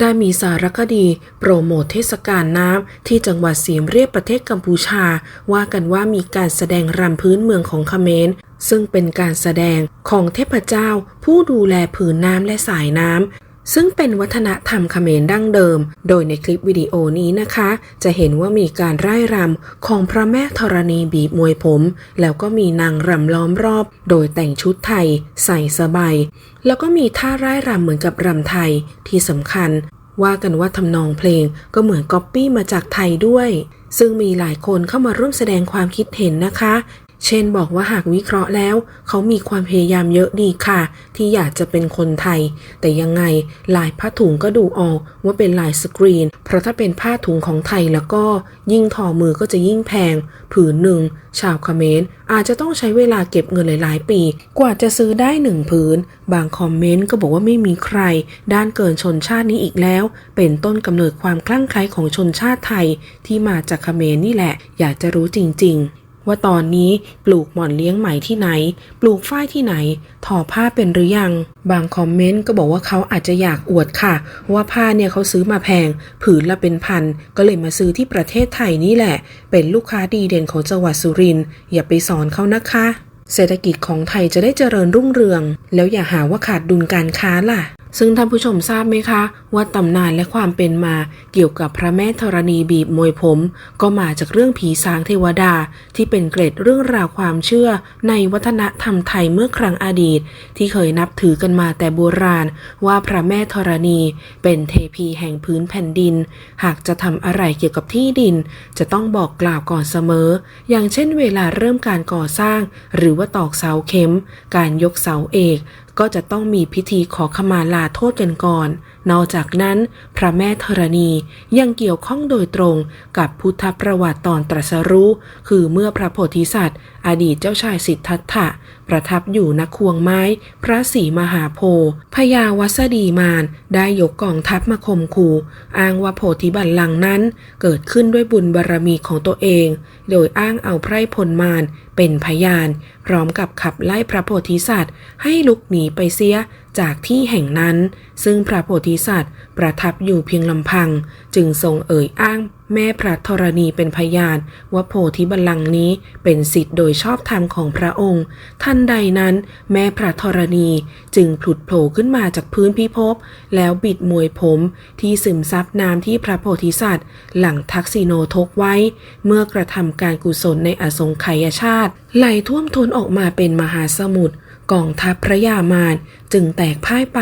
ได้มีสารคดีโปรโมทเทศกาลน้ำที่จังหวัดเสียมเรียบประเทศกัมพูชา ว่ากันว่ามีการแสดงรำพื้นเมืองของเขมรซึ่งเป็นการแสดงของเทพเจ้า ผู้ดูแลผืนน้ำและสายน้ำ ซึ่งเป็นวัฒนธรรมเขมรดั้งเดิม โดยในคลิปวิดีโอนี้นะคะ จะเห็นว่ามีการร่ายรำของพระแม่ธรณีบีบมวยผม แล้วก็มีนางรำล้อมรอบ โดยแต่งชุดไทย ใส่สบาย แล้วก็มีท่าร่ายรำเหมือนกับรำไทยที่สำคัญ ว่ากันว่าทำนองเพลงก็เหมือนก๊อปปี้มาจากไทยด้วยซึ่งมีหลายคนเข้ามาร่วมแสดงความคิดเห็นนะคะ เช่นบอกว่าหากวิเคราะห์แล้ว เขามีความพยายามเยอะดีค่ะ ที่อยากจะเป็นคนไทย แต่ยังไงลายผ้าถุงก็ดูออกว่าเป็นลายสกรีน เพราะถ้าเป็นผ้าถุงของไทยแล้วก็ยิ่งทอมือก็จะยิ่งแพง ผืนหนึ่ง ชาวคเขมรอาจจะต้องใช้เวลาเก็บเงินหลาย ๆ ปี กว่าจะซื้อได้หนึ่งผืน บางคอมเมนต์ก็บอกว่าไม่มีใคร ด้านเกินชนชาตินี้อีกแล้ว เป็นต้นกำเนิดความคลั่งไคล้ของชนชาติไทย ที่มาจากคเขมรนี่แหละ อยากจะรู้จริง ๆ ว่าตอนนี้ปลูกหม่อนเลี้ยงไหมที่ไหน ปลูกฝ้ายที่ไหนทอผ้าเป็นหรือยัง บางคอมเมนต์ก็บอกว่าเขาอาจจะอยากอวดค่ะ ว่าผ้าเนี่ยเขาซื้อมาแพง ผืนละเป็นพัน ก็เลยมาซื้อที่ประเทศไทยนี่แหละ เป็นลูกค้าดีเด่นของจังหวัดสุรินทร์อย่าไปสอนเขานะคะเศรษฐกิจของไทยจะได้เจริญรุ่งเรือง แล้วอย่าหาว่าขาดดุลการค้าล่ะซึ่งท่านผู้ชมทราบไหมคะ ว่าตำนานและความเป็นมาเกี่ยวกับพระแม่ธรณีบีบมวยผม ก็มาจากเรื่องผีสางเทวดา ที่เป็นเกร็ดเรื่องราวความเชื่อ ในวัฒนธรรมไทยเมื่อครั้งอดีต ที่เคยนับถือกันมาแต่โบราณ ว่าพระแม่ธรณี เป็นเทพีแห่งพื้นแผ่นดิน หากจะทำอะไรเกี่ยวกับที่ดิน จะต้องบอกกล่าวก่อนเสมอ อย่างเช่น เวลาเริ่มการก่อสร้าง หรือว่าตอกเสาเข็ม การยกเสาเอก ก็จะต้องมีพิธีขอขมาลาโทษกันก่อน นอกจากนั้นพระแม่ธรณียังเกี่ยวข้องโดยตรงกับพุทธประวัติตอนตรัสรู้ คือเมื่อพระโพธิสัตว์ อดีตเจ้าชายสิทธัตถะ ประทับอยู่ณควงไม้ พระศรีมหาโพธิ์พญาวัสดีมานได้ยกกองทัพมาข่มขู่อ้างว่าโพธิบัลลังก์นั้น เกิดขึ้นด้วยบุญบารรมีของตัวเอง โดยอ้างเอาไพร่พลมารเป็นพยาน พร้อมกับขับไล่พระโพธิสัตว์ ให้ลุกหนีไปเสียจากที่แห่งนั้น ซึ่งพระโพธิสัตว์ ประทับอยู่เพียงลำพัง จึงทรงเอ่ยอ้างแม่พระธรณีเป็นพยานว่าโพธิบัลลังก์นี้เป็นสิทธิ์โดยชอบธรรมของพระองค์ ท่านใดนั้น แม่พระธรณีจึงผลุดโผล่ขึ้นมาจากพื้นพิภพ แล้วบิดมวยผมที่ซึมซับน้ำที่พระโพธิสัตว์ หลังทักษิโนทกไว้ เมื่อกระทำการกุศลในอสงไขยชาติ ไหลท่วมท้นออกมาเป็นมหาสมุทร กองทัพพระยามารจึงแตกพ่ายไป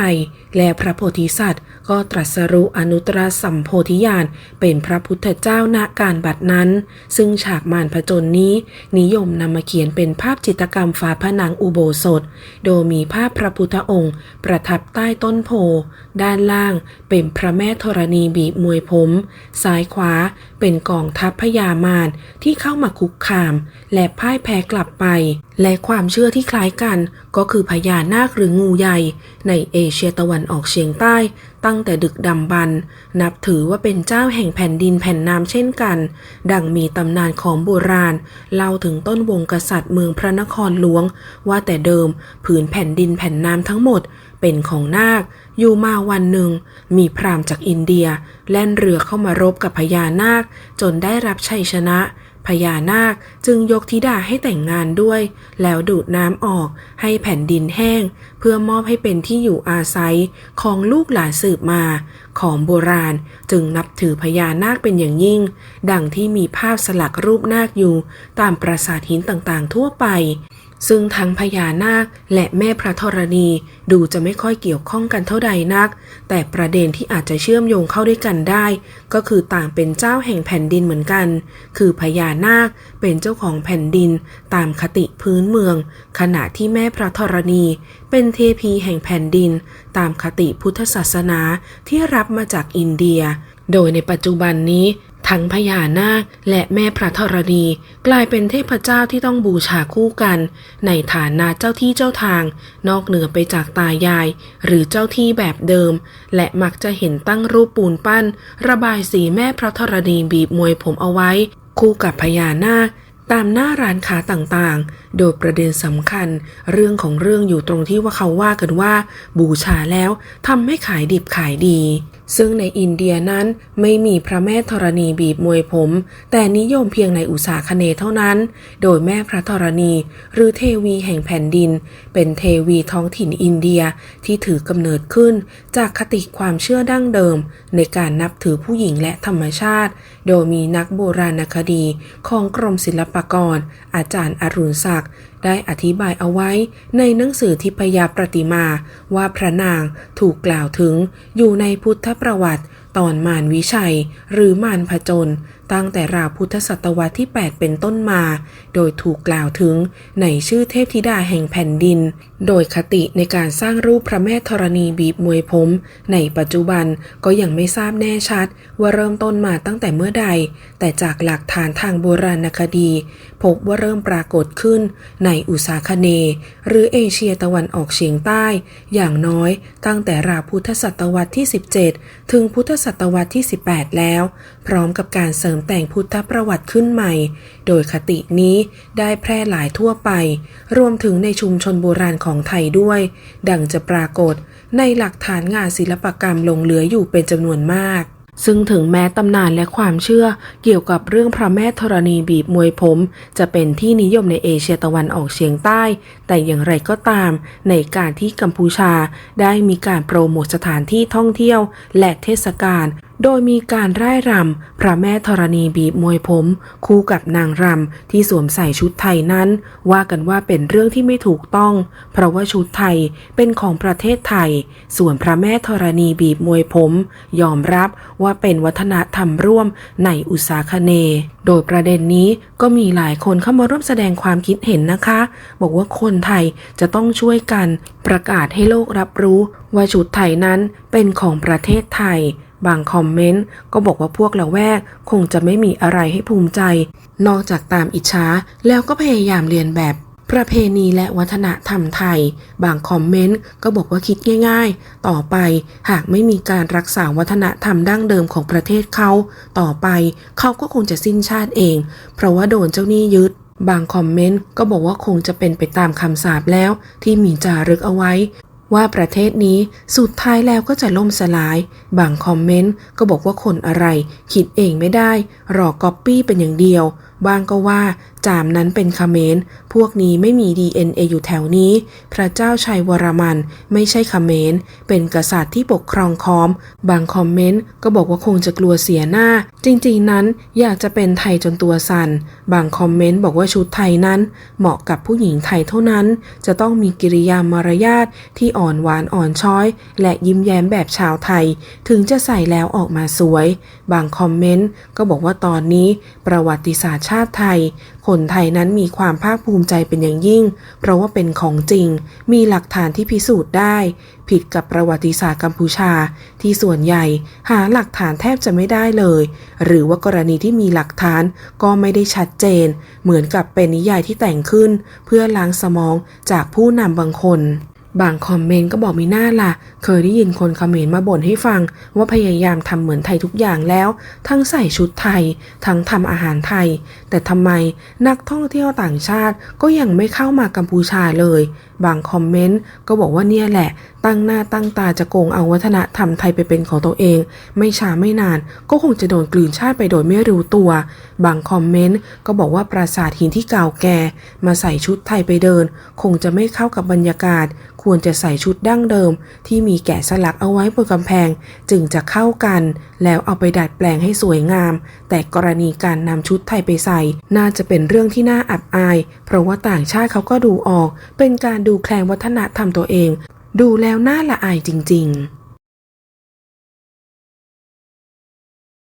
และพระโพธิสัตว์ ก็ตรัสรู้อนุตตรสัมโพธิญาณเป็นพระพุทธเจ้าณการบัดนั้น ซึ่งฉากมารผจญนี้ นิยมนำมาเขียนเป็นภาพจิตรกรรมฝาผนังอุโบสถ โดยมีภาพพระพุทธองค์ ประทับใต้ต้นโพ ด้านล่างเป็นพระแม่ธรณีบีบมวยผม ซ้ายขวาเป็นกองทัพพญามารที่เข้ามาคุกคาม และพ่ายแพ้กลับไป และความเชื่อที่คล้ายกันก็คือพญานาคหรืองูใหญ่ ในเอเชียตะวันออกเฉียงใต้ ตั้งแต่ดึกดำบรรนับถือว่าเป็นเจ้าแห่งแผ่นดินแผ่นน้ำเช่นกัน ดังมีตำนานของโบราณ เล่าถึงต้นวงกษัตริย์เมืองพระนครหลวง ว่าแต่เดิมผืนแผ่นดินแผ่นน้ำทั้งหมด เป็นของนาค อยู่มาวันหนึ่ง มีพราหมณ์จากอินเดีย แล่นเรือเข้ามารบกับพญานาค จนได้รับชัยชนะ พญานาคจึงยกธิดาให้แต่งงานด้วย แล้วดูดน้ำออกให้แผ่นดินแห้ง เพื่อมอบให้เป็นที่อยู่อาศัยของลูกหลานสืบมา ของโบราณจึงนับถือพญานาคเป็นอย่างยิ่ง ดังที่มีภาพสลักรูปนาคอยู่ตามปราสาทหินต่างๆทั่วไป ซึ่งทั้งพญานาคและแม่พระธรณีดูจะไม่ค่อยเกี่ยวข้องกันเท่าใดนัก แต่ประเด็นที่อาจจะเชื่อมโยงเข้าด้วยกันได้ ก็คือต่างเป็นเจ้าแห่งแผ่นดินเหมือนกัน คือพญานาคเป็นเจ้าของแผ่นดินตามคติพื้นเมือง ขณะที่แม่พระธรณี เป็นเทพีแห่งแผ่นดิน ตามคติพุทธศาสนาที่รับมาจากอินเดีย โดยในปัจจุบันนี้ ทั้งพญานาคและแม่พระธรณี กลายเป็นเทพเจ้าที่ต้องบูชาคู่กัน ในฐานะเจ้าที่เจ้าทาง นอกเหนือไปจากตายาย หรือเจ้าที่แบบเดิม และมักจะเห็นตั้งรูปปูนปั้น ระบายสีแม่พระธรณีบีบมวยผมเอาไว้ คู่กับพญานาคตามหน้าร้านค้าต่างๆ โดยประเด็นสำคัญเรื่องของเรื่องอยู่ตรงที่ว่าเขาว่ากันว่า บูชาแล้วทำให้ขายดิบขายดี ซึ่งในอินเดียนั้นไม่มีพระแม่ธรณีบีบมวยผม แต่นิยมเพียงในอุษาคเนเท่านั้น โดยแม่พระธรณี หรือเทวีแห่งแผ่นดิน เป็นเทวีท้องถิ่นอินเดียที่ถือกำเนิดขึ้น จากคติความเชื่อดั้งเดิม ในการนับถือผู้หญิงและธรรมชาติ โดยมีนักโบราณคดีของกรมศิลปากร อาจารย์อรุณศักดิได้อธิบายเอาไว้ในหนังสือทิพยประติมาว่าพระนางถูกกล่าวถึงอยู่ในพุทธประวัติตอนมารวิชัย หรือมารผจญ ตั้งแต่ราวพุทธศตวรรษที่ 8 เป็นต้นมา โดยถูกกล่าวถึงในชื่อเทพธิดาแห่งแผ่นดิน โดยคติในการสร้างรูปพระแม่ธรณีบีบมวยผม ในปัจจุบันก็ยังไม่ทราบแน่ชัด ว่าเริ่มต้นมาตั้งแต่เมื่อใด แต่จากหลักฐานทางโบราณคดี พบว่าเริ่มปรากฏขึ้นในอุษาคเน หรือเอเชียตะวันออกเฉียงใต้ อย่างน้อยตั้งแต่ราวพุทธศตวรรษที่ 17 ถึงพุทธศตวรรษที่ 18 แล้ว พร้อมกับการเสริมแต่งพุทธประวัติขึ้นใหม่ โดยคตินี้ได้แพร่หลายทั่วไป รวมถึงในชุมชนโบราณของไทยด้วย ดังจะปรากฏในหลักฐานงานศิลปกรรมลงเหลืออยู่เป็นจำนวนมากซึ่งถึงแม้ตำนานและความเชื่อเกี่ยวกับเรื่องพระแม่ธรณีบีบมวยผม จะเป็นที่นิยมในเอเชียตะวันออกเฉียงใต้ แต่อย่างไรก็ตาม ในการที่กัมพูชาได้มีการโปรโมทสถานที่ท่องเที่ยว และเทศกาลโดยมีการร่ายรำพระแม่ธรณีบีบมวยผม คู่กับนางรำที่สวมใส่ชุดไทยนั้น ว่ากันว่าเป็นเรื่องที่ไม่ถูกต้อง เพราะว่าชุดไทยเป็นของประเทศไทย ส่วนพระแม่ธรณีบีบมวยผม ยอมรับว่าเป็นวัฒนธรรมร่วมในอุษาคเน โดยประเด็นนี้ก็มีหลายคนเข้ามาร่วมแสดงความคิดเห็นนะคะ บอกว่าคนไทยจะต้องช่วยกันประกาศให้โลกรับรู้ว่าชุดไทยนั้นเป็นของประเทศไทย บางคอมเมนต์ก็บอกว่าพวกละแวกคงจะไม่มีอะไรให้ภูมิใจ นอกจากตามอิจฉาแล้วก็พยายามเรียนแบบ ประเพณีและวัฒนธรรมไทย บางคอมเมนต์ก็บอกว่าคิดง่าย ๆ ต่อไปหากไม่มีการรักษาวัฒนธรรมดั้งเดิมของประเทศเขา ต่อไปเขาก็คงจะสิ้นชาติเอง เพราะว่าโดนเจ้าหนี้ยึดบางคอมเมนต์ก็บอกว่าคงจะเป็นไปตามคำสาปแล้ว ที่มีจารึกเอาไว้ ว่าประเทศนี้สุดท้ายแล้วก็จะล่มสลาย บางคอมเมนต์ก็บอกว่าคนอะไร คิดเองไม่ได้ รอก๊อปปี้เป็นอย่างเดียว บางก็ว่า จามนั้นเป็นคเขมร พวกนี้ไม่มี DNA อยู่แถวนี้ พระเจ้าชัยวรมันไม่ใช่คเขมร เป็นกษัตริย์ที่ปกครองคอม บางคอมเมนต์ก็บอกว่าคงจะกลัวเสียหน้า จริงๆนั้นอยากจะเป็นไทยจนตัวสัน่น บางคอมเมนต์บอกว่าชุดไทยนั้น เหมาะกับผู้หญิงไทยเท่านั้น จะต้องมีกิริยามารยาทที่อ่อนหวานอ่อนช้อย และยิ้มแย้มแบบชาวไทย ถึงจะใส่แล้วออกมาสวย บางคอมเมนต์ก็บอกว่าตอนนี้ประวัติศาสตร์ชาติไทย คนนไทยนั้นมีความภาคภูมิใจเป็นอย่างยิ่ง เพราะว่าเป็นของจริง มีหลักฐานที่พิสูจน์ได้ ผิดกับประวัติศาสตร์กัมพูชา ที่ส่วนใหญ่หาหลักฐานแทบจะไม่ได้เลย หรือว่ากรณีที่มีหลักฐานก็ไม่ได้ชัดเจน เหมือนกับเป็นนิยายที่แต่งขึ้น เพื่อล้างสมองจากผู้นำบางคน บางคอมเมนต์ก็บอกมีหน้าล่ะ เคยได้ยินคนคอมเมนต์มาบ่นให้ฟัง ว่าพยายามทำเหมือนไทยทุกอย่างแล้ว ทั้งใส่ชุดไทย ทั้งทำอาหารไทย แต่ทำไมนักท่องเที่ยวต่างชาติก็ยังไม่เข้ามากัมพูชาเลยบางคอมเมนต์ก็บอกว่าเนี่ยแหละ ตั้งหน้าตั้งตาจะโกงเอาวัฒนธรรมไทยไปเป็นของตัวเอง ไม่ช้าไม่นาน ก็คงจะโดนกลืนชาติไปโดยไม่รู้ตัว บางคอมเมนต์ก็บอกว่าปราสาทหินที่เก่าแก่ มาใส่ชุดไทยไปเดิน คงจะไม่เข้ากับบรรยากาศ ควรจะใส่ชุดดั้งเดิม ที่มีแกะสลักเอาไว้บนกำแพง จึงจะเข้ากัน แล้วเอาไปดัดแปลงให้สวยงาม แต่กรณีการนำชุดไทยไปใส่ น่าจะเป็นเรื่องที่น่าอับอาย เพราะว่าต่างชาติเขาก็ดูออกเป็นการดูแคลงวัฒนธรรมตัวเอง ดูแล้วน่าละอายจริง ๆ